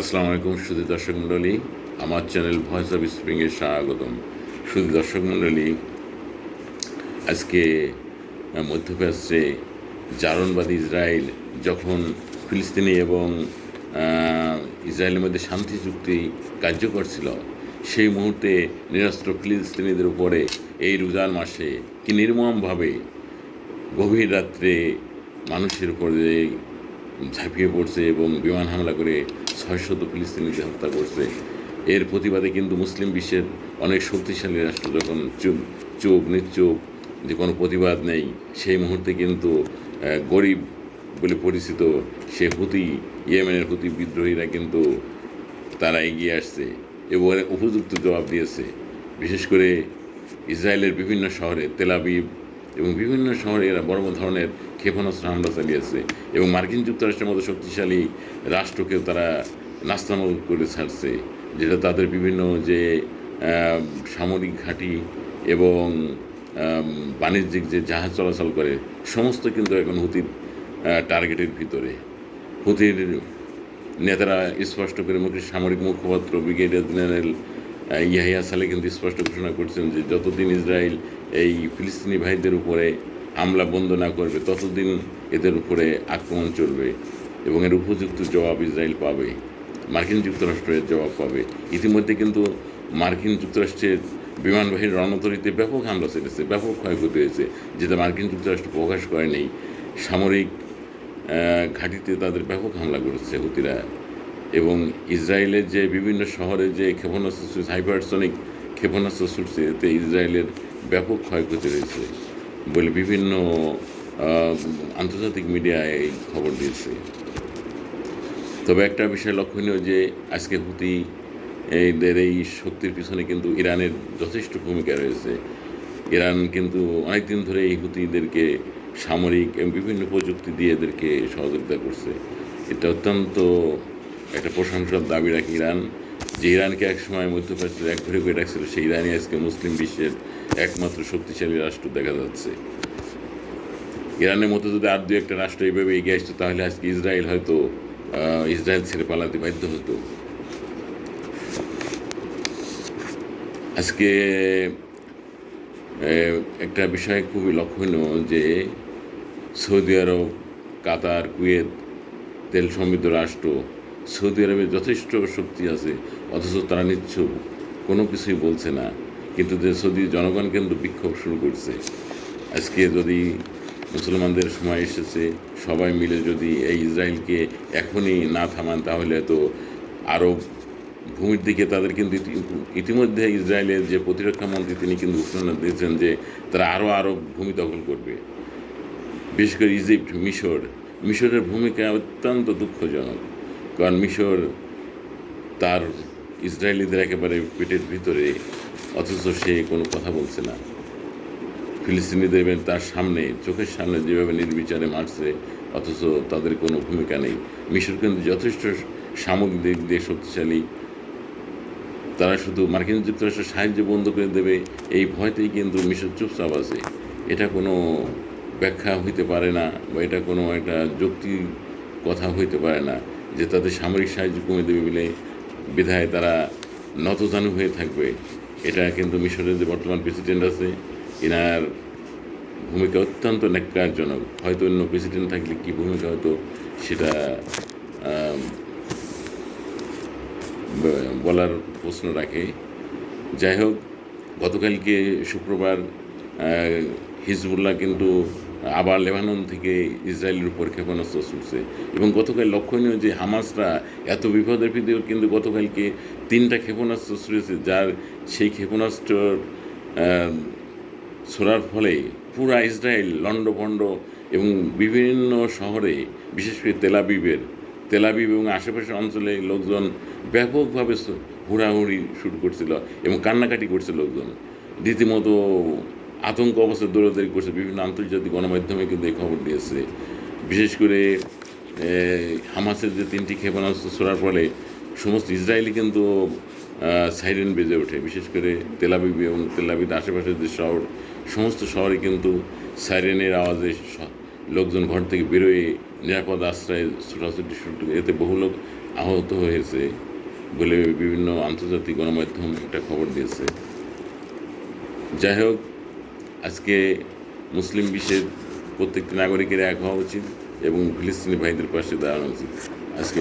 আসসালামু আলাইকুম সুদী দর্শক মণ্ডলী, আমার চ্যানেল ভয়েস অফ স্প্রিংয়ে স্বাগতম। সুদী দর্শক মণ্ডলী, আজকে মধ্যপ্রাচ্যে জারণবাদী ইসরায়েল যখন ফিলিস্তিনি এবং ইসরায়েলের মধ্যে শান্তি চুক্তি কার্যকর ছিল, সেই মুহূর্তে নিরস্ত্র ফিলিস্তিনিদের উপরে এই রোজার মাসে কি নির্মমভাবে গভীর রাত্রে মানুষের উপরে ঝাঁপিয়ে পড়ছে এবং বিমান হামলা করে ছয়শত ফিলিস্তিনিকে হত্যা করছে। এর প্রতিবাদে কিন্তু মুসলিম বিশ্বের অনেক শক্তিশালী রাষ্ট্র যখন চুপ চুপ নিশ্চুপ যে কোনো প্রতিবাদ নেই, সেই মুহূর্তে কিন্তু গরিব বলে পরিচিত সে হুতি, ইয়েমেনের হুতি বিদ্রোহীরা কিন্তু তারা এগিয়ে আসছে এবং উপযুক্ত জবাব দিয়েছে। বিশেষ করে ইসরায়েলের বিভিন্ন শহরে তেলাবিব এবং বিভিন্ন শহরে এরা বড় বড় ধরনের ক্ষেপণাস্ত্র হামলা চালিয়েছে এবং মার্কিন যুক্তরাষ্ট্রের মতো শক্তিশালী রাষ্ট্রকেও তারা নাস্তানাবুদ করে ছাড়ছে, যেটা তাদের বিভিন্ন যে সামরিক ঘাঁটি এবং বাণিজ্যিক যে জাহাজ চলাচল করে, সমস্ত কিন্তু এখন হুতির টার্গেটের ভিতরে। হুতির নেতারা স্পষ্ট করে মুখে সামরিক মুখপাত্র, ব্রিগেডিয়ার জেনারেল ইয়াহিয়া সালে কিন্তু স্পষ্ট ঘোষণা করছেন যে যতদিন ইসরায়েল এই ফিলিস্তিনি ভাইদের উপরে হামলা বন্ধ না করবে, ততদিন এদের উপরে আক্রমণ চলবে এবং এর উপযুক্ত জবাব ইসরায়েল পাবে, মার্কিন যুক্তরাষ্ট্রের জবাব পাবে। ইতিমধ্যে কিন্তু মার্কিন যুক্তরাষ্ট্রের বিমানবাহীর রণতরীতে ব্যাপক হামলা চলেছে, ব্যাপক ক্ষয়ক্ষতি হয়েছে, যেটা মার্কিন যুক্তরাষ্ট্র প্রকাশ করেনি। সামরিক ঘাঁটিতে তাদের ব্যাপক হামলা করেছে হুতিরা। এবং ইসরায়েলের যে বিভিন্ন শহরে যে ক্ষেপণাস্ত্র ছুটছে হাইপারসনিক ক্ষেপণাস্ত্র ছুটছে এতে ইসরায়েলের ব্যাপক ক্ষয়ক্ষতি রয়েছে বলে বিভিন্ন আন্তর্জাতিক মিডিয়ায় এই খবর দিয়েছে। তবে একটা বিষয় লক্ষণীয় যে আজকে হুতি, এদের এই শক্তির পিছনে কিন্তু ইরানের যথেষ্ট ভূমিকা রয়েছে। ইরান কিন্তু অনেকদিন ধরে এই হুতিদেরকে সামরিক এবং বিভিন্ন প্রযুক্তি দিয়ে এদেরকে সহযোগিতা করছে। এটা অত্যন্ত একটা প্রশংসার দাবি রাখে ইরান, যে ইরানকে একসময় মধ্যপ্রাচ্যের এক ঘরে করে রাখছিল, সেই ইরানই আজকে মুসলিম বিশ্বের একমাত্র শক্তিশালী রাষ্ট্র দেখা যাচ্ছে। ইরানের মতো যদি আর দু একটা রাষ্ট্র এইভাবে এগিয়ে আসতো, তাহলে আজকে ইসরায়েল হয়তো ইসরায়েল ছেড়ে পালাতে বাধ্য হতো। আজকে একটা বিষয় খুবই লক্ষণীয় যে সৌদি আরব, কাতার, কুয়েত তেল সমৃদ্ধ রাষ্ট্র সৌদি আরবে যথেষ্ট শক্তি আছে, অথচ তারা নিচ্ছুপ কোনো কিছুই বলছে না। কিন্তু যে সৌদি জনগণ কিন্তু বিক্ষোভ শুরু করছে। আজকে যদি মুসলমানদের সময় এসেছে, সবাই মিলে যদি এই ইসরায়েলকে এখনই না থামান, তাহলে তো আরব ভূমির দিকে তাদের কিন্তু ইতি- ইতিমধ্যে ইসরায়েলের যে প্রতিরক্ষা মন্ত্রী তিনি কিন্তু ঘোষণা দিয়েছেন যে তারা আরও আরব ভূমি দখল করবে। বিশেষ করে ইজিপ্ট, মিশর। মিশরের ভূমিকা অত্যন্ত দুঃখজনক। কারণ মিশর তার ইসরায়েলিদের একেবারে পেটের ভিতরে, অথচ সে কোনো কথা বলছে না। ফিলিস্তিনিদের তার সামনে, চোখের সামনে যেভাবে নির্বিচারে মারছে, অথচ তাদের কোনো ভূমিকা নেই। মিশর কিন্তু যথেষ্ট সামগ্রিক দিক দিয়ে শক্তিশালী। তারা শুধু মার্কিন যুক্তরাষ্ট্রের সাহায্য বন্ধ করে দেবে, এই ভয়তেই কিন্তু মিশর চুপচাপ আছে। এটা কোনো ব্যাখ্যা হইতে পারে না বা এটা কোনো একটা যুক্তি কথা হইতে পারে না। যে তাদের সামরিক সাহায্য কমে দেবে বলে বিধায় তারা নতজানু হয়ে থাকবে। এটা কিন্তু মিশরের যে বর্তমান প্রেসিডেন্ট আছে এনার ভূমিকা অত্যন্ত ন্যাক্কারজনক। হয়তো অন্য প্রেসিডেন্ট থাকলে কী ভূমিকা হয়তো সেটা বলার প্রশ্ন রাখে। যাই হোক, গতকালকে শুক্রবার হিজবুল্লাহ কিন্তু আবার লেবানন থেকে ইসরায়েলের উপর ক্ষেপণাস্ত্র ছুটছে। এবং গতকাল লক্ষণীয় যে হামাসরা এত বিপদের ভিতরেও কিন্তু গতকালকে তিনটা ক্ষেপণাস্ত্র ছুড়েছে যার সেই ক্ষেপণাস্ত্রর আহ, ছোড়ার ফলে পুরা ইসরায়েল লণ্ডভণ্ড এবং বিভিন্ন শহরে বিশেষ করে তেলাবিবের তেলাবিব এবং আশেপাশের অঞ্চলে লোকজন ব্যাপকভাবে হুড়াহুড়ি শুরু করছিল এবং কান্নাকাটি করছে লোকজন। রীতিমতো আতঙ্ক অবস্থায় দৌড়াদৌড়ি করছে। বিভিন্ন আন্তর্জাতিক গণমাধ্যমে কিন্তু এই খবর দিয়েছে। বিশেষ করে হামাসের যে তিনটি ক্ষেপণাস্ত্র ছোড়ার ফলে সমস্ত ইসরায়েলি কিন্তু সাইরেন বেজে ওঠে। বিশেষ করে তেলাবিব এবং তেলাবিদ আশেপাশের যে শহর, সমস্ত শহরে কিন্তু সাইরেনের আওয়াজে লোকজন ঘর থেকে বেরোয় নিরাপদ আশ্রয়ে ছোটাছুটি শুরু এতে বহু লোক আহত হয়েছে বলে বিভিন্ন আন্তর্জাতিক গণমাধ্যম একটা খবর দিয়েছে। যাই হোক আজকে মুসলিম বিশ্বের প্রত্যেকটি নাগরিকের এক হওয়া উচিত এবং ফিলিস্তিনি ভাইদের পাশে দাঁড়ানো উচিত। আজকে